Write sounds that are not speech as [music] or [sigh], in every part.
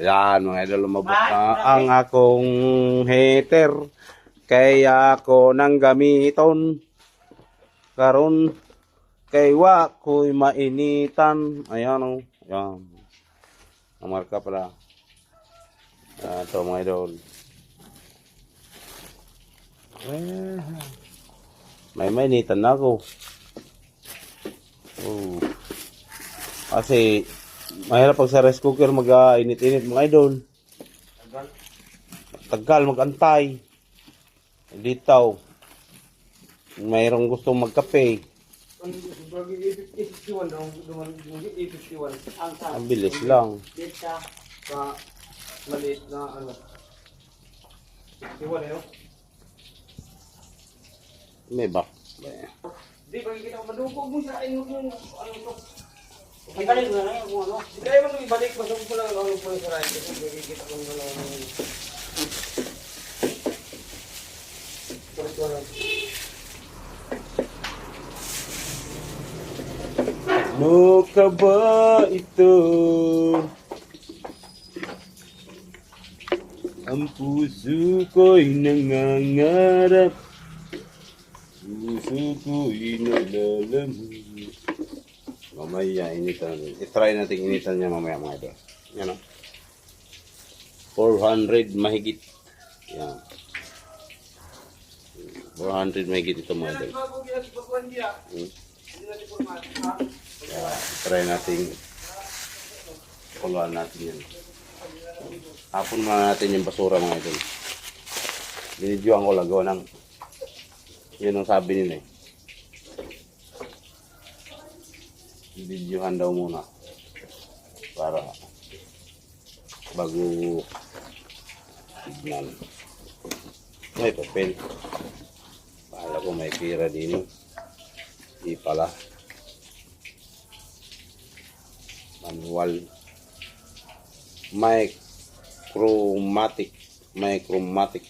Ayan, mga idol, lumabot na ang akong heater. Kaya ako nang gamiton. Karon kay wa ko'y mainitan. Ayan o. Ayan. Ang marka pala. Ah, ito mga idol. May mainitan na ako. Oh. Kasi mahirap pag sa rice cooker mag-init-init mga idol. Tagal mag-antay. Litaw. Mayroong gustong magkape. Ang bagay 851 daw, duman 851. Ang sa Ang bilis lang. data sa maliit na ano. 51 eh, no? May bak. Di ba kita madugog mo sa inyo yung ano to. Ibalik mo na yung ano. Di kaya mo ibalik mo sa lang ano po sa rin kasi ko na lang. Ito lang. Ano ka ba ito? Ang puso ko'y nangangarap Puso ko'y nalalamig Mamaya initan. I-try natin initan niya mamaya mga idol. Yan o. 400 mahigit. Yan. 400 mahigit ito mga idol. Hmm. Natin? Kaya try natin puluhan natin yan. Hapon muna natin yung basura mga idol. Binidyoan ko lang gawa ng yun ang sabi nila eh. Binidyohan daw muna para bago tignan. May papel. Bahala ko may pira din. Di pala. manual micromatic micromatic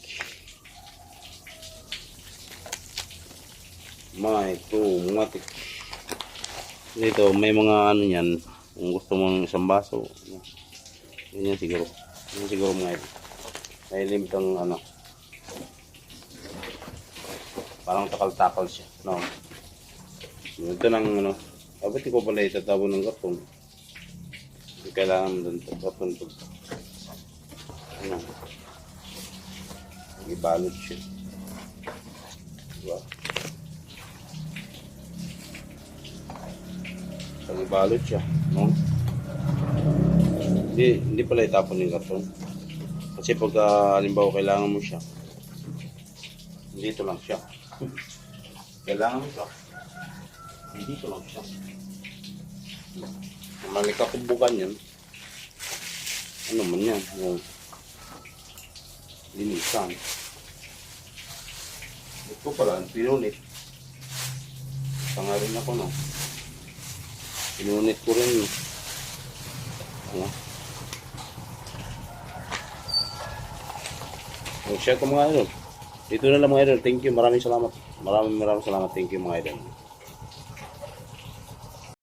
micromatic dito may mga ano yan kung gusto mo ng isang baso yun yan siguro yun siguro mga ito may limit ang ano parang takal-takal siya no ito ng ano dapat ko pala itatabo ng karton kailangan doon. Kapag ito. Ano? Ibalot siya. Diba? Pag ibalot siya, no? Hindi, hindi pala itapon yung karton. Kasi pag uh, kailangan mo siya, dito lang siya. [laughs] kailangan mo siya. Dito lang siya. Mali kakubukan yan. Ano man yan? Yung linisan. Ito pala, pinunit. Tanga rin ako, no? Pinunit ko rin. Ano? Mag-share ko mga idol. Dito na lang mga idol. Thank you. Maraming salamat. Maraming maraming salamat. Thank you mga idol.